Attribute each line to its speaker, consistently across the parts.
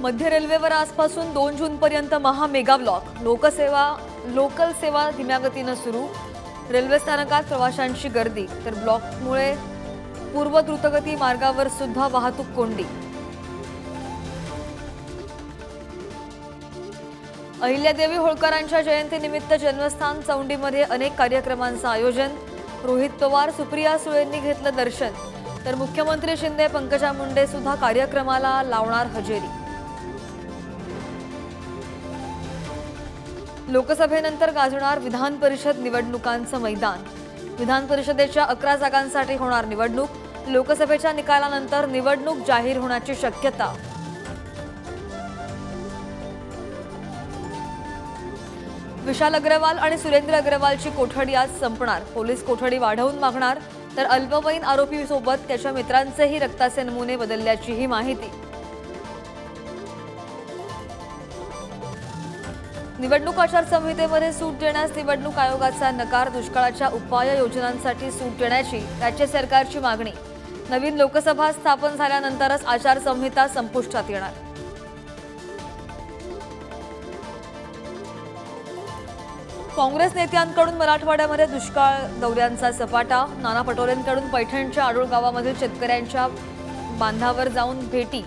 Speaker 1: मध्य रेल्वेवर आजपासून दोन जूनपर्यंत महा मेगा ब्लॉक. लोकसेवा लोकल सेवा धीम्या गतीनं सुरू. रेल्वे स्थानकात प्रवाशांची गर्दी. तर ब्लॉकमुळे पूर्व द्रुतगती मार्गावर सुद्धा वाहतूक कोंडी. अहिल्यादेवी होळकरांच्या जयंतीनिमित्त जन्मस्थान चौंडीमध्ये अनेक कार्यक्रमांचं आयोजन. रोहित पवार सुप्रिया सुळेंनी घेतलं दर्शन. तर मुख्यमंत्री शिंदे पंकजा मुंडे सुद्धा कार्यक्रमाला लावणार हजेरी. लोकसभेनंतर गाजणार विधान परिषद निवडणुकांचं मैदान. विधान परिषदेच्या अकरा जागांसाठी होणार निवडणूक. लोकसभेच्या निकालानंतर निवडणूक जाहीर होण्याची शक्यता. विशाल अग्रवाल आणि सुरेंद्र अग्रवालची कोठडी आज संपणार. पोलीस कोठडी वाढवून मागणार. तर अल्पवयीन आरोपीसोबत त्याच्या मित्रांचेही रक्ताचे नमुने बदलल्याचीही माहिती. निवडणूक आचारसंहितेमध्ये सूट देण्यास निवडणूक आयोगाचा नकार दुष्काळाच्या उपाययोजनांसाठी सूट देण्याची राज्य सरकारची मागणी. नवीन लोकसभा स्थापन झाल्यानंतरच आचारसंहिता संपुष्टात येणार. काँग्रेस नेत्यांकडून मराठवाड्यामध्ये दुष्काळ दौऱ्यांचा सपाटा नाना पटोलेंकडून पैठणच्या आडूळ गावामधील शेतकऱ्यांच्या बांधावर जाऊन भेटी.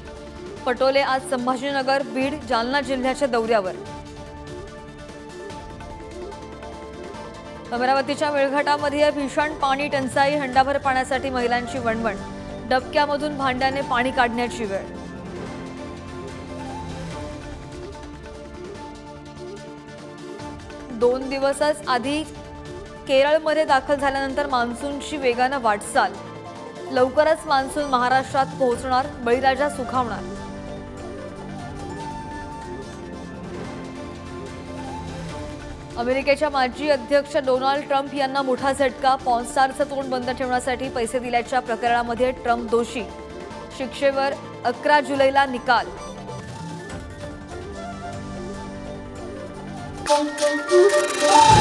Speaker 1: पटोले आज संभाजीनगर बीड जालना जिल्ह्याच्या दौऱ्यावर. अमरावतीच्या मेळघाटामध्ये भीषण पाणी टंचाई हंडाभर पाण्यासाठी महिलांची वणवण डबक्यामधून भांड्याने पाणी काढण्याची वेळ. दोन दिवसच आधी केरळमध्ये दाखल झाल्यानंतर मान्सूनची वेगानं वाटचाल. लवकरच मान्सून महाराष्ट्रात पोहोचणार बळीराजा सुखावणार. अमेरिकेच्या माजी अध्यक्ष डोनाल्ड ट्रम्प यांना मोठा झटका पॉन्स्टारचं तोंड बंद ठेवण्यासाठी पैसे दिल्याच्या प्रकरणामध्ये ट्रम्प दोषी शिक्षेवर अकरा जुलैला निकाल
Speaker 2: Thank you.